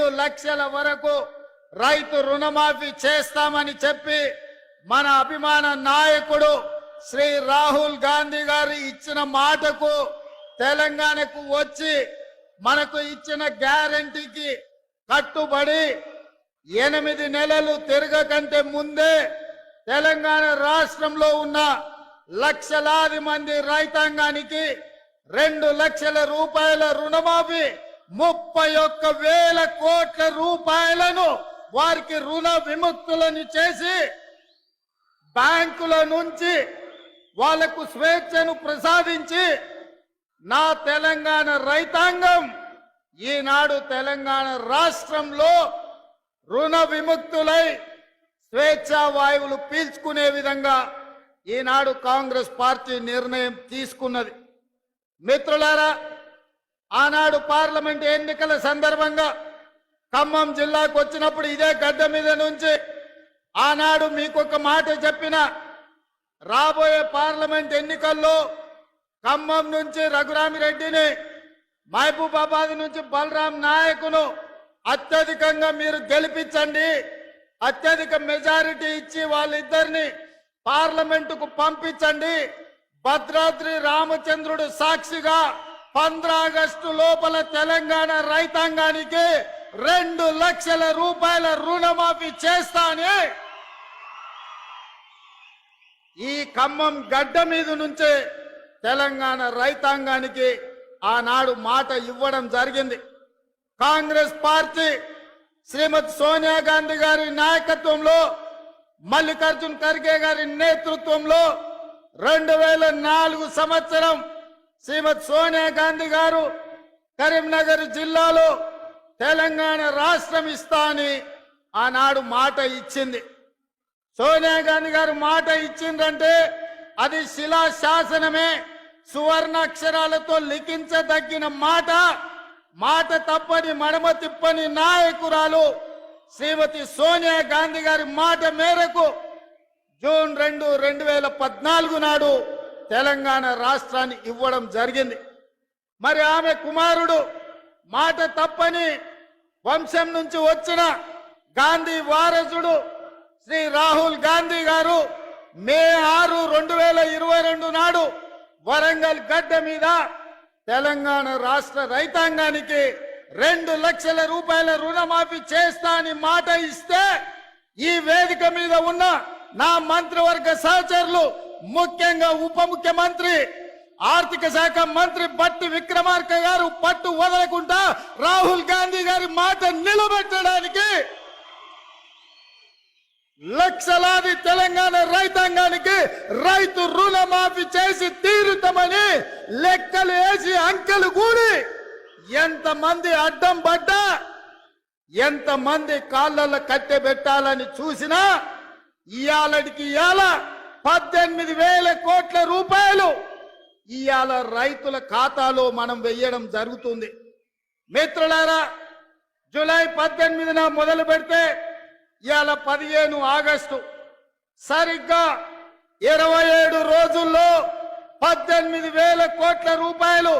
రెండు లక్షల వరకు రైతు రుణమాఫీ చేస్తామని చెప్పి మన అభిమాన నాయకుడు శ్రీ రాహుల్ గాంధీ గారు ఇచ్చిన మాటకు తెలంగాణకు వచ్చి మనకు ఇచ్చిన గ్యారంటీకి కట్టుబడి ఎనిమిది నెలలు తిరగకంటే ముందే తెలంగాణ రాష్ట్రంలో ఉన్న లక్షలాది మంది రైతాంగానికి రెండు లక్షల రూపాయల రుణమాఫీ ముప్పై ఒక్క వేల కోట్ల రూపాయలను వారికి రుణ విముక్తులను చేసి బ్యాంకుల నుంచి వాళ్ళకు స్వేచ్ఛను ప్రసాదించి నా తెలంగాణ రైతాంగం ఈనాడు తెలంగాణ రాష్ట్రంలో రుణ విముక్తులై స్వేచ్ఛా వాయువులు పీల్చుకునే విధంగా ఈనాడు కాంగ్రెస్ పార్టీ నిర్ణయం తీసుకున్నది. మిత్రులారా ఆనాడు పార్లమెంట్ ఎన్నికల సందర్భంగా ఖమ్మం జిల్లాకు వచ్చినప్పుడు ఇదే గడ్డ మీద నుంచి ఆనాడు మీకు ఒక మాట చెప్పిన రాబోయే పార్లమెంట్ ఎన్నికల్లో ఖమ్మం నుంచి రఘురామిరెడ్డిని మహబూబాబాద్ నుంచి బలరాం నాయకును అత్యధికంగా మీరు గెలిపించండి అత్యధిక మెజారిటీ ఇచ్చి వాళ్ళిద్దరిని పార్లమెంటుకు పంపించండి భద్రాద్రి రామచంద్రుడు సాక్షిగా పంద్రాగస్టు లోపల తెలంగాణ రైతాంగానికి రెండు లక్షల రూపాయల రుణమాఫీ చేస్తానే. ఈ ఖమ్మం గడ్డ మీద నుంచే తెలంగాణ రైతాంగానికి ఆనాడు మాట ఇవ్వడం జరిగింది. కాంగ్రెస్ పార్టీ శ్రీమతి సోనియా గాంధీ గారి నాయకత్వంలో మల్లికార్జున్ ఖర్గే గారి నేతృత్వంలో రెండు వేల నాలుగు సంవత్సరం శ్రీమతి సోనియా గాంధీ గారు కరీంనగర్ జిల్లాలో తెలంగాణ రాష్ట్రం ఇస్తా అని ఆనాడు మాట ఇచ్చింది. సోనియా గాంధీ గారు మాట ఇచ్చిందంటే అది శిలా శాసనమే సువర్ణ అక్షరాలతో లిఖించదగిన మాట మాట తప్పని మడమ తిప్పని నాయకురాలు శ్రీమతి సోనియా గాంధీ గారి మాట మేరకు జూన్ రెండు రెండు వేల పద్నాలుగు నాడు తెలంగాణ రాష్ట్రాన్ని ఇవ్వడం జరిగింది. మరి ఆమె కుమారుడు మాట తప్పని వంశం నుంచి వచ్చిన గాంధీ వారసుడు శ్రీ రాహుల్ గాంధీ గారు మే ఆరు రెండు వేల ఇరవై రెండు నాడు వరంగల్ గడ్డ మీద తెలంగాణ రాష్ట్ర రైతాంగానికి రెండు లక్షల రూపాయల రుణమాఫీ చేస్తా అని మాట ఇస్తే ఈ వేదిక మీద ఉన్న నా మంత్రివర్గ సహచరులు ముఖ్యంగా ఉప ముఖ్యమంత్రి ఆర్థిక శాఖ మంత్రి బట్టి విక్రమార్క గారు పట్టు వదలకుండా రాహుల్ గాంధీ గారి మాట నిలబెట్టడానికి లక్షలాది తెలంగాణ రైతాంగానికి రైతు రుణమాఫీ చేసి తీరుతామని లెక్కలు వేసి అంకెలు కూడి ఎంతమంది అడ్డం పడ్డా ఎంతమంది కాళ్ళల్లో కట్టె పెట్టాలని చూసినా ఇయాలడికి ఇయాల పద్దెనిమిది వేల కోట్ల రూపాయలు ఇవాళ రైతుల ఖాతాలో మనం వెయ్యడం జరుగుతుంది. మిత్రులారా జూలై పద్దెనిమిదిన మొదలు పెడితే ఇవాళ పదిహేను ఆగస్టు సరిగ్గా ఇరవై ఏడు రోజుల్లో పద్దెనిమిది వేల కోట్ల రూపాయలు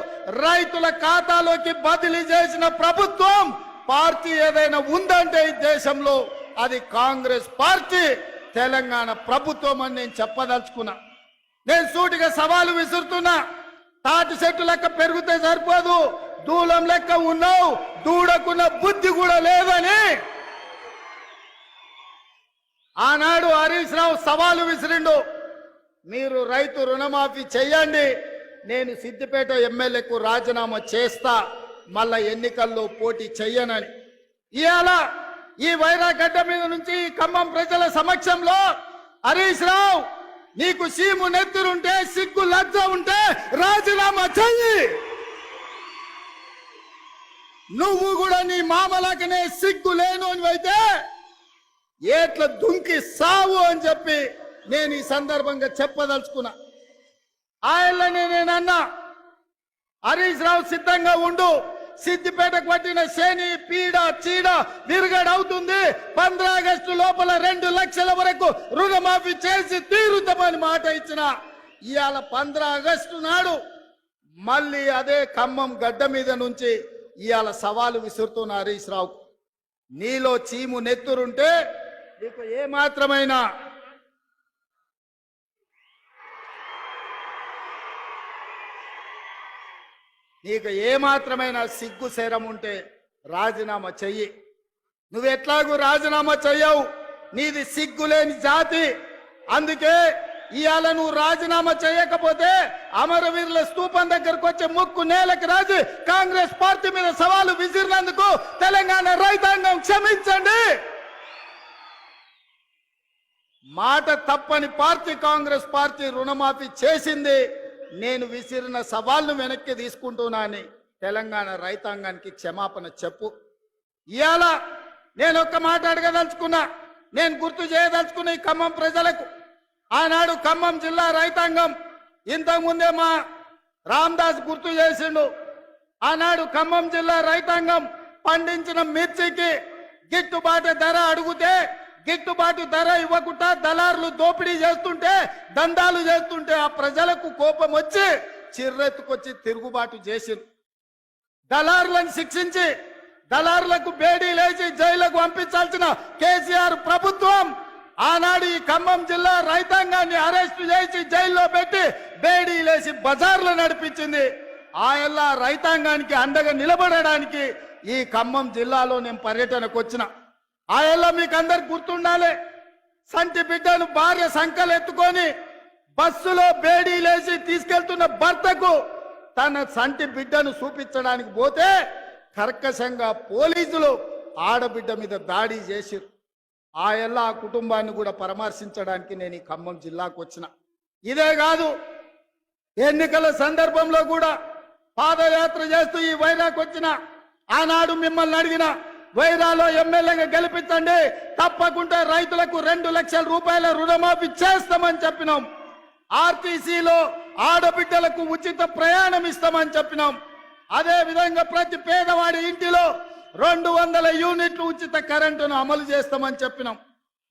రైతుల ఖాతాలోకి బదిలీ చేసిన ప్రభుత్వం పార్టీ ఏదైనా ఉందంటే ఈ దేశంలో అది కాంగ్రెస్ పార్టీ. తెలంగాణ ప్రభుత్వం అని నేను చెప్పదలుచుకున్నా. నేను సూటిగా సవాలు విసురుతున్నా. తాటి చెట్టు లెక్క పెరిగితే సరిపోదు. దూలం లెక్క ఉన్నావు. దూడకున్న బుద్ధి కూడా లేదని. ఆనాడు హరీష్ రావు సవాలు విసిరిండు. మీరు రైతు రుణమాఫీ చెయ్యండి. నేను సిద్దిపేట ఎమ్మెల్యేకు రాజీనామా చేస్తా. మళ్ళా ఎన్నికల్లో పోటీ చెయ్యనని. ఇవాళ ఈ వైరాగడ్డ మీద నుంచి ఖమ్మం ప్రజల సమక్షంలో హరీష్ రావు నీకు సీము నెత్తురుంటే సిగ్గు లజ్జ ఉంటే రాజీనామా చెయ్యి. నువ్వు కూడా నీ మామలకనే సిగ్గు లేను అని అయితే ఏట్ల దుంకి సావు అని చెప్పి నేను ఈ సందర్భంగా చెప్పదలుచుకున్నా. ఆయననే నేనన్నా. హరీష్ రావు సిద్ధంగా ఉండు. సిద్దిపేటకు పట్టిన శని పీడ చీడ విరుగడవుతుంది. పంద్రాగస్టు లోపల రెండు లక్షల వరకు రుణమాఫీ చేసి తీరుతామని మాట ఇచ్చిన ఇవాళ పంద్రా ఆగస్టు నాడు మళ్ళీ అదే ఖమ్మం గడ్డ మీద నుంచి ఇవాళ సవాలు విసురుతున్న హరీష్ రావు నీలో చీము నెత్తురుంటే నీకు ఏమాత్రమైనా నీకు ఏమాత్రమైన సిగ్గు శరం ఉంటే రాజీనామా చెయ్యి. నువ్వు ఎట్లాగూ రాజీనామా చెయ్యవు? నీది సిగ్గులేని జాతి. అందుకే ఇవాళ నువ్వు రాజీనామా చేయకపోతే అమరవీరుల స్తూపం దగ్గరకు వచ్చే ముక్కు నేలకు రాజు. కాంగ్రెస్ పార్టీ మీద సవాలు విసిరినందుకు తెలంగాణ రైతాంగం క్షమించండి. మాట తప్పని పార్టీ కాంగ్రెస్ పార్టీ రుణమాఫీ చేసింది. నేను విసిరిన సవాళ్ళు వెనక్కి తీసుకుంటున్నానని తెలంగాణ రైతాంగానికి క్షమాపణ చెప్పు. ఇవాళ నేను ఒక్క మాట అడగదలుచుకున్నా నేను గుర్తు చేయదలుచుకున్న ఈ ఖమ్మం ప్రజలకు. ఆనాడు ఖమ్మం జిల్లా రైతాంగం ఇంతకుముందే మా రామ్దాస్ గుర్తు చేసిండు. ఆనాడు ఖమ్మం జిల్లా రైతాంగం పండించిన మిర్చికి గిట్టుబాటు ధర అడిగితే గిట్టుబాటు ధర ఇవ్వకుండా దళారులు దోపిడీ చేస్తుంటే దందాలు చేస్తుంటే ఆ ప్రజలకు కోపం వచ్చి చిర్రెత్తుకొచ్చి తిరుగుబాటు చేసింది దళారులను శిక్షించి దళారులకు బేడీ లేచి జైలుకు పంపించాల్సిన కేసీఆర్ ప్రభుత్వం ఆనాడు ఈ ఖమ్మం జిల్లా రైతాంగాన్ని అరెస్టు చేసి జైల్లో పెట్టి బేడీ లేసి బజార్లు నడిపించింది. ఆయల్లా రైతాంగానికి అండగా నిలబడడానికి ఈ ఖమ్మం జిల్లాలో నేను పర్యటనకు వచ్చిన. ఆయల్లా మీకు అందరికి గుర్తుండాలి. సంటి బిడ్డను భార్య సంకలు ఎత్తుకొని బస్సులో బేడీ లేచి తీసుకెళ్తున్న భర్తకు తన సంటి బిడ్డను చూపించడానికి పోతే కర్కశంగా పోలీసులు ఆడబిడ్డ మీద దాడి చేసిరు ఆ ఎల్ల ఆ కుటుంబాన్ని కూడా పరామర్శించడానికి నేను ఈ ఖమ్మం జిల్లాకు వచ్చిన. ఇదే కాదు ఎన్నికల సందర్భంలో కూడా పాదయాత్ర చేస్తూ ఈ వైరాకు వచ్చిన. ఆనాడు మిమ్మల్ని అడిగిన వైరాలో ఎమ్మెల్యేగా గెలిపించండి. తప్పకుండా రైతులకు రెండు లక్షల రూపాయల రుణమాఫీ చేస్తామని చెప్పినాం. ఆర్టీసీలో ఆడబిడ్డలకు ఉచిత ప్రయాణం ఇస్తామని చెప్పినాం. అదే విధంగా ప్రతి పేదవాడి ఇంటిలో రెండు వందల యూనిట్లు ఉచిత కరెంటును అమలు చేస్తామని చెప్పినాం.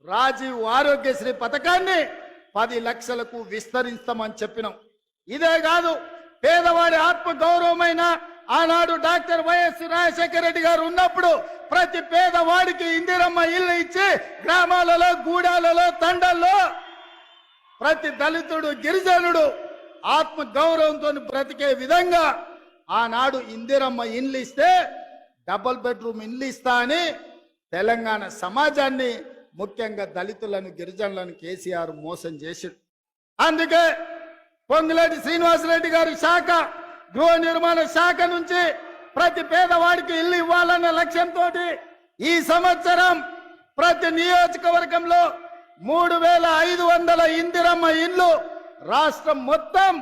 రాజీవ్ ఆరోగ్యశ్రీ పథకాన్ని పది లక్షలకు విస్తరిస్తామని చెప్పినాం. ఇదే కాదు పేదవాడి ఆత్మ గౌరవమైన ఆనాడు డాక్టర్ వైఎస్ రాజశేఖర రెడ్డి గారు ఉన్నప్పుడు ప్రతి పేదవాడికి ఇందిరమ్మ ఇల్లు ఇచ్చి గ్రామాలలో గూడాలలో తండల్లో ప్రతి దళితుడు గిరిజనుడు ఆత్మ గౌరవంతో బ్రతికే విధంగా ఆనాడు ఇందిరమ్మ ఇండ్లు ఇస్తే డబుల్ బెడ్రూమ్ ఇండ్లు ఇస్తా అని తెలంగాణ సమాజాన్ని ముఖ్యంగా దళితులను గిరిజనులను కేసీఆర్ మోసం చేసి అందుకే పొంగులేటి శ్రీనివాసరెడ్డి గారి శాఖ గృహ నిర్మాణ శాఖ నుంచి ప్రతి పేదవాడికి ఇల్లు ఇవ్వాలన్న లక్ష్యంతో ఈ సంవత్సరం ప్రతి నియోజకవర్గంలో మూడు వేల ఐదు వందల ఇందిరమ్మ ఇండ్లు రాష్ట్రం మొత్తం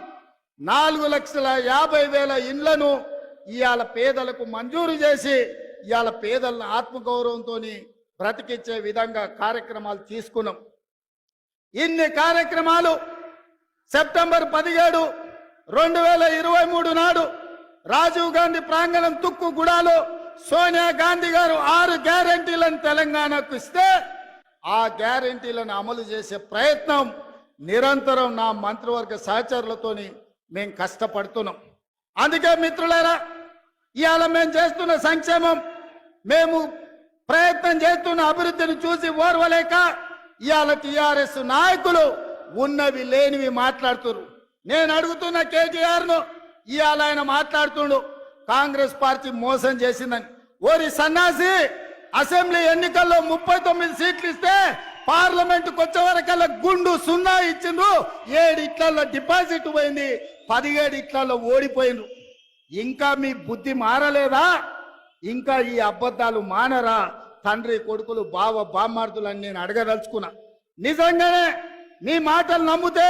నాలుగు లక్షల యాభై వేల ఇండ్లను ఇవాళ పేదలకు మంజూరు చేసి ఇవాళ పేదలను ఆత్మగౌరవంతో బ్రతికించే విధంగా కార్యక్రమాలు తీసుకున్నాం. ఇన్ని కార్యక్రమాలు సెప్టెంబర్ పదిహేడు రెండు వేల ఇరవై మూడు నాడు రాజీవ్ గాంధీ ప్రాంగణం తుక్కు గుడాలో సోనియా గాంధీ గారు ఆరు గ్యారంటీలను తెలంగాణకు ఇస్తే ఆ గ్యారంటీలను అమలు చేసే ప్రయత్నం నిరంతరం నా మంత్రివర్గ సహచరులతోని మేము కష్టపడుతున్నాం. అందుకే మిత్రులారా ఇవాళ మేము చేస్తున్న సంక్షేమం మేము ప్రయత్నం చేస్తున్న అభివృద్ధిని చూసి ఓర్వలేక ఇవాళ టిఆర్ఎస్ నాయకులు ఉన్నవి లేనివి మాట్లాడుతున్నారు నేను అడుగుతున్న కేటీఆర్ను ఇవాళ ఆయన మాట్లాడుతుండు. కాంగ్రెస్ పార్టీ మోసం చేసిందని. ఓరి సన్నాసి అసెంబ్లీ ఎన్నికల్లో ముప్పై తొమ్మిది సీట్లు ఇస్తే పార్లమెంట్ వచ్చే వరకల్లా గుండు సున్నా ఇచ్చిండ్రు. ఏడు ఇట్లలో డిపాజిట్ పోయింది పదిహేడు ఇట్లలో ఓడిపోయిండ్రు. ఇంకా మీ బుద్ధి మారలేదా? ఇంకా ఈ అబద్ధాలు మానరా? తండ్రి కొడుకులు బావ బామ్మార్దులని నేను అడగదలుచుకున్నా. నిజంగానే మీ మాటలు నమ్మితే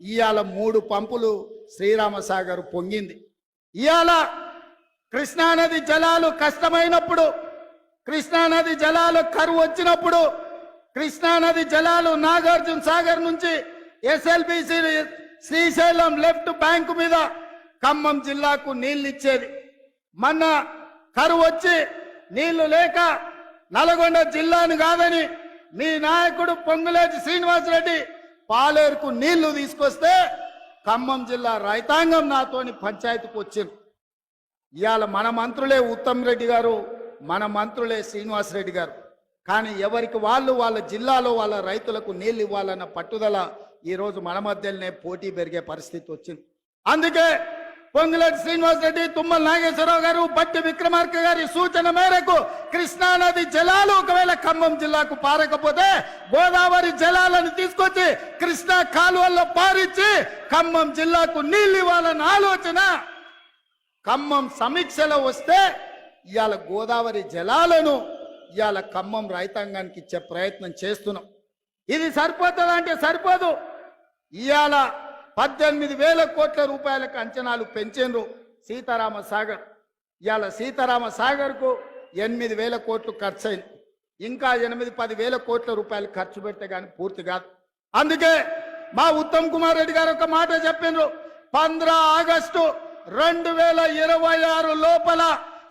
ఇవాళ మూడు పంపులు శ్రీరామసాగర్ పొంగింది. ఇవాళ కృష్ణానది జలాలు కష్టమైనప్పుడు కృష్ణానది జలాలు కరువు వచ్చినప్పుడు కృష్ణానది జలాలు నాగార్జున సాగర్ నుంచి ఎస్ఎల్బిసి శ్రీశైలం లెఫ్ట్ బ్యాంకు మీద ఖమ్మం జిల్లాకు నీళ్ళు ఇచ్చేది మొన్న కరువు వచ్చి నీళ్ళు లేక నల్గొండ జిల్లాను కాదని మీ నాయకుడు పొంగులేటి శ్రీనివాసరెడ్డి పాలేరుకు నీళ్ళు తీసుకొస్తే ఖమ్మం జిల్లా రైతాంగం నాతోని పంచాయతీకి వచ్చింది ఇవాళ మన మంత్రులే ఉత్తమ్ రెడ్డి గారు మన మంత్రులే శ్రీనివాస్ రెడ్డి గారు. కానీ ఎవరికి వాళ్ళు వాళ్ళ జిల్లాలో వాళ్ళ రైతులకు నీళ్ళు ఇవ్వాలన్న పట్టుదల ఈరోజు మన మధ్యలోనే పోటీ పెరిగే పరిస్థితి వచ్చింది. అందుకే పొంగులేటి శ్రీనివాస్ రెడ్డి తుమ్మల నాగేశ్వరరావు గారు బట్టి విక్రమార్క గారి సూచన మేరకు కృష్ణానది జలాలు ఒకవేళ ఖమ్మం జిల్లాకు పారకపోతే గోదావరి జలాలను తీసుకొచ్చి కృష్ణా కాలువల్లో పారించి ఖమ్మం జిల్లాకు నీళ్ళు ఇవ్వాలన్న ఆలోచన. ఖమ్మం సమీక్షలో వస్తే ఇవాళ గోదావరి జలాలను ఇవాళ ఖమ్మం రైతాంగానికి ఇచ్చే ప్రయత్నం చేస్తున్నాం. ఇది సరిపోతుందంటే సరిపోదు. ఇవాళ పద్దెనిమిది వేల కోట్ల రూపాయలకు అంచనాలు పెంచిండ్రు సీతారామ సాగర్. ఇవాళ సీతారామ సాగర్కు ఎనిమిది వేల కోట్లు ఖర్చు అయింది ఇంకా ఎనిమిది పది వేల కోట్ల రూపాయలు ఖర్చు పెడితే కానీ పూర్తి కాదు. అందుకే మా ఉత్తమ్ కుమార్ రెడ్డి గారు ఒక మాట చెప్పిండ్రు పంద్ర ఆగస్టు రెండు వేల ఇరవై ఆరు లోపల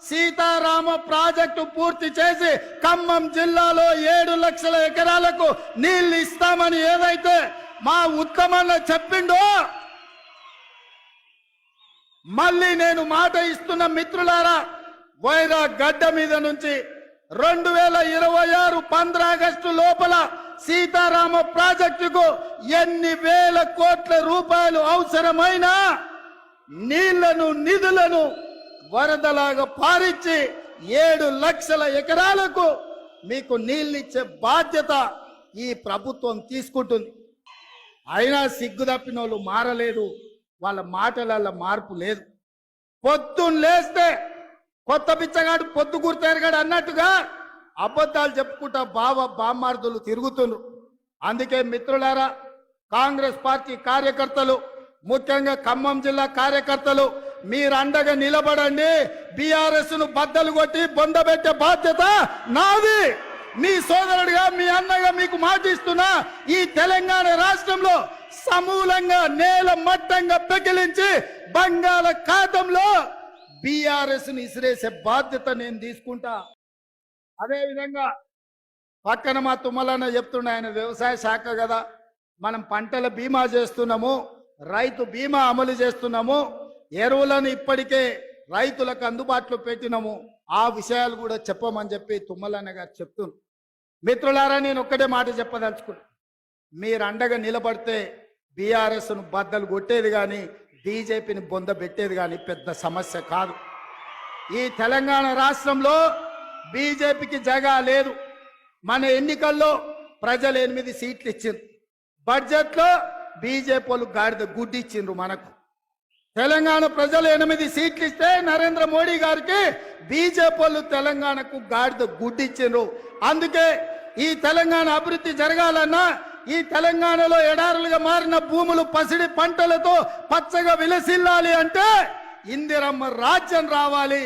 సీతారామ ప్రాజెక్టు పూర్తి చేసి ఖమ్మం జిల్లాలో ఏడు లక్షల ఎకరాలకు నీళ్ళు ఇస్తామని ఏదైతే మా ఉత్తమన్న చెప్పిండో మళ్ళీ నేను మాట ఇస్తున్న మిత్రులారా వైరా గడ్డ మీద నుంచి రెండు వేల ఇరవై ఆరు పంద్రాగస్టు లోపల సీతారామ ప్రాజెక్టుకు ఎన్ని వేల కోట్ల రూపాయలు అవసరమైనా నీళ్ళను నిధులను వరదలాగా పారించి ఏడు లక్షల ఎకరాలకు మీకు నీళ్ళిచ్చే బాధ్యత ఈ ప్రభుత్వం తీసుకుంటుంది. అయినా సిగ్గు తప్పిన వాళ్ళు మారలేదు. వాళ్ళ మాటలలో మార్పు లేదు. పొద్దున్న లేస్తే కొత్త బిచ్చగాడు పొద్దు గుర్తెరగాడు అన్నట్టుగా అబద్ధాలు చెప్పుకుంటా బావ బామ్మార్దులు తిరుగుతున్నారు అందుకే మిత్రులారా కాంగ్రెస్ పార్టీ కార్యకర్తలు ముఖ్యంగా ఖమ్మం జిల్లా కార్యకర్తలు మీరు అండగా నిలబడండి. బీఆర్ఎస్ను బద్దలు కొట్టి బొందబెట్టే బాధ్యత నాది. మీ సోదరుడిగా మీ అన్నగా మీకు మాటిస్తున్నా ఈ తెలంగాణ రాష్ట్రంలో సమూలంగా నేల మట్టంగా పెకిలించి బంగాళ ఖాతంలో బీఆర్ఎస్ని ఇసిరేసే బాధ్యత నేను తీసుకుంటా. అదే విధంగా పక్కన మా తుమ్మలన్న చెప్తుండే ఆయన వ్యవసాయ శాఖ కదా మనం పంటల బీమా చేస్తున్నాము రైతు బీమా అమలు చేస్తున్నాము ఎరువులను ఇప్పటికే రైతులకు అందుబాటులో పెట్టినము. ఆ విషయాలు కూడా చెప్పమని చెప్పి తుమ్మలన్న గారు చెప్తున్నారు. మిత్రులారా నేను ఒక్కటే మాట చెప్పదలుచుకున్నా. మీరు అండగా నిలబడితే బీఆర్ఎస్ను బద్దలు కొట్టేది కానీ బీజేపీని బొంద పెట్టేది కానీ పెద్ద సమస్య కాదు. ఈ తెలంగాణ రాష్ట్రంలో బీజేపీకి జగా లేదు. మన ఎన్నికల్లో ప్రజలు ఎనిమిది సీట్లు ఇచ్చింది బడ్జెట్లో బీజేపీ వాళ్ళు గాడిద గుడ్డిచ్చిండ్రు మనకు. తెలంగాణ ప్రజలు ఎనిమిది సీట్లు ఇస్తే నరేంద్ర మోడీ గారికి బీజేపీ వాళ్ళు తెలంగాణకు గాడిద గుడ్డి అందుకే ఈ తెలంగాణ అభివృద్ధి జరగాలన్నా ఈ తెలంగాణలో ఎడారులుగా మారిన భూములు పసిడి పంటలతో పచ్చగా విలసిల్లాలి అంటే ఇందిరమ్మ రాజ్యం రావాలి.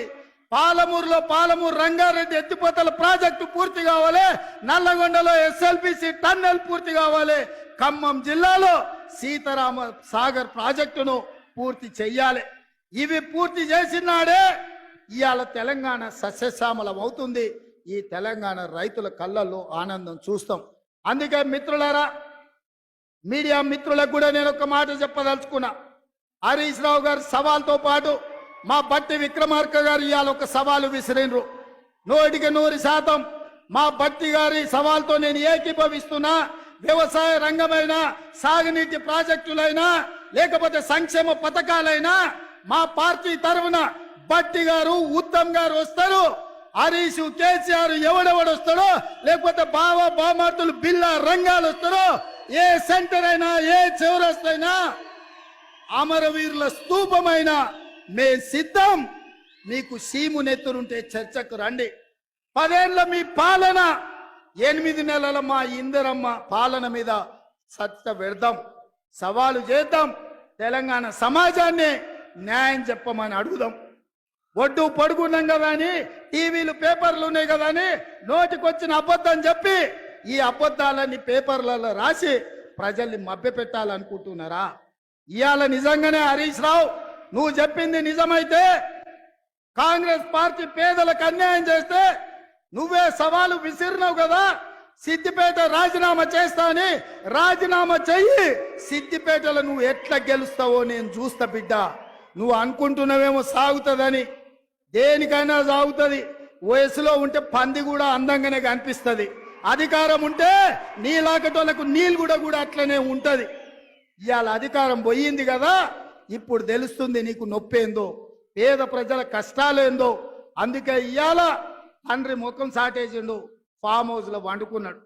పాలమూరులో పాలమూరు రంగారెడ్డి ఎత్తిపోతల ప్రాజెక్టు పూర్తి కావాలి. నల్లగొండలో ఎస్ఎల్పిసి టన్నెల్ పూర్తి కావాలి. ఖమ్మం జిల్లాలో సీతారామ సాగర్ ప్రాజెక్టును పూర్తి చెయ్యాలి. ఇవి పూర్తి చేసినాడే ఇవాళ తెలంగాణ సస్యశ్యామలం అవుతుంది. ఈ తెలంగాణ రైతుల కళ్ళల్లో ఆనందం చూస్తాం. అందుకే మిత్రులారా మీడియా మిత్రులకు కూడా నేను ఒక మాట చెప్పదలుచుకున్నా. హరీష్ రావు గారి సవాల్తో పాటు మా బట్టి విక్రమార్క గారు ఇవాళ ఒక సవాలు విసిరినరు. నూటికి నూరు శాతం మా బట్టి గారి సవాల్తో నేను ఏకీభవిస్తున్నా. వ్యవసాయ రంగమైనా సాగునీటి ప్రాజెక్టులైనా లేకపోతే సంక్షేమ పథకాలైనా మా పార్టీ తరఫున బట్టి గారు ఉత్తమ్ గారు వస్తారు. హరీష్ కేసీఆర్ ఎవడెవడు వస్తాడో లేకపోతే బావ బామార్తులు బిల్లా రంగాలు వస్తారో ఏ సెంటర్ అయినా ఏ చివరస్తైనా అమరవీరుల స్తూపమైన మే సిద్ధం. మీకు సీము నెత్తురుంటే చర్చకు రండి. పదేళ్ళ మీ పాలన ఎనిమిది నెలల మా ఇందరమ్మ పాలన మీద సత్త పెడదాం సవాలు చేద్దాం. తెలంగాణ సమాజాన్ని న్యాయం చెప్పమని అడుగుదాం. ఒడ్డు పడుకున్నాం కదా అని టీవీలు పేపర్లు ఉన్నాయి కదా అని నోటికొచ్చిన అబద్ధం చెప్పి ఈ అబద్ధాలని పేపర్లలో రాసి ప్రజల్ని మభ్యపెట్టాలనుకుంటున్నారా? ఇవాళ నిజంగానే హరీష్ రావు నువ్వు చెప్పింది నిజమైతే కాంగ్రెస్ పార్టీ పేదలకు అన్యాయం చేస్తే నువ్వే సవాలు విసిరినావు కదా. సిద్దిపేట రాజీనామా చేస్తాని రాజీనామా చెయ్యి. సిద్దిపేటలో నువ్వు ఎట్లా గెలుస్తావో నేను చూస్తా బిడ్డ. నువ్వు అనుకుంటున్నావేమో సాగుతుందని. దేనికైనా సాగుతుంది. వయసులో ఉంటే పంది కూడా అందంగానే కనిపిస్తుంది. అధికారం ఉంటే నీలాకటోళ్ళకు నీళ్ళు కూడా కూడా అట్లనే ఉంటుంది. ఇవాళ అధికారం పోయింది కదా ఇప్పుడు తెలుస్తుంది నీకు నొప్పి ఏందో పేద ప్రజల కష్టాలేందో. అందుకే ఇవాళ తండ్రి ముఖం సాటేసిండు. ఫామ్ హౌస్లో వండుకున్నాడు.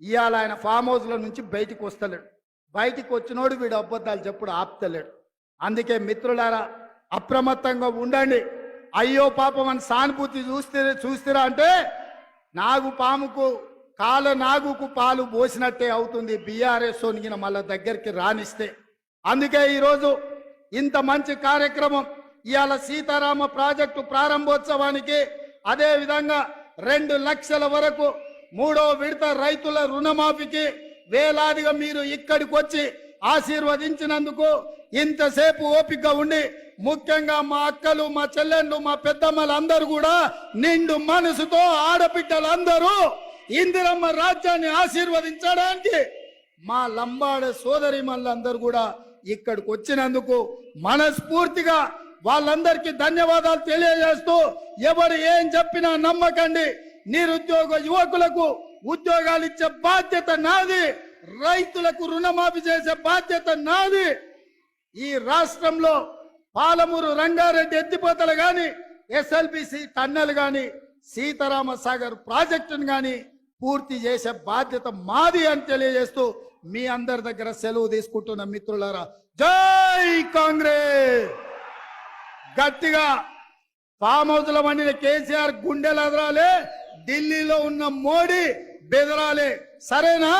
ఇవాళ ఆయన ఫామ్ హౌస్లో నుంచి బయటికి వస్తలేడు. బయటికి వచ్చినోడు వీడు అబద్ధాలు చెప్పుడు ఆపుతలేడు. అందుకే మిత్రులారా అప్రమత్తంగా ఉండండి. అయ్యో పాపం అని సానుభూతి చూస్తే చూస్తారా అంటే నాగు పాముకు కాల నాగుకు పాలు పోసినట్టే అవుతుంది బీఆర్ఎస్ వణిగిన మళ్ళా దగ్గరికి రానిస్తే. అందుకే ఈరోజు ఇంత మంచి కార్యక్రమం ఇవాళ సీతారామ ప్రాజెక్టు ప్రారంభోత్సవానికి అదే విధంగా రెండు లక్షల వరకు మూడో విడత రైతుల రుణమాఫీకి వేలాదిగా మీరు ఇక్కడికి వచ్చి ఆశీర్వదించినందుకు ఇంతసేపు ఓపిక ఉండి ముఖ్యంగా మా అక్కలు మా చెల్లెళ్ళు మా పెద్దమ్మలు అందరూ కూడా నిండు మనసుతో ఆడబిడ్డలందరూ ఇందిరమ్మ రాజ్యాన్ని ఆశీర్వదించడానికి మా లంబాడ సోదరి మళ్ళందరూ కూడా ఇక్కడికి వచ్చినందుకు మనస్ఫూర్తిగా వాళ్ళందరికీ ధన్యవాదాలు తెలియజేస్తూ ఎవరు ఏం చెప్పినా నమ్మకండి. నిరుద్యోగ యువకులకు ఉద్యోగాలు ఇచ్చే బాధ్యత నాది. రైతులకు రుణమాఫీ చేసే బాధ్యత నాది. ఈ రాష్ట్రంలో పాలమూరు రంగారెడ్డి ఎత్తిపోతలు గాని ఎస్ఎల్బిసి టన్నెల్ గాని సీతారామ సాగర్ ప్రాజెక్టును గాని పూర్తి చేసే బాధ్యత మాది అని తెలియజేస్తూ మీ అందరి దగ్గర సెలవు తీసుకుంటున్న మిత్రులారా జై కాంగ్రెస్! గట్టిగా ఫామ్ హౌస్లో వండిన కేసీఆర్ గుండెలు ఎదరాలే ఢిల్లీలో ఉన్న మోడీ బెదరాలే. సరేనా?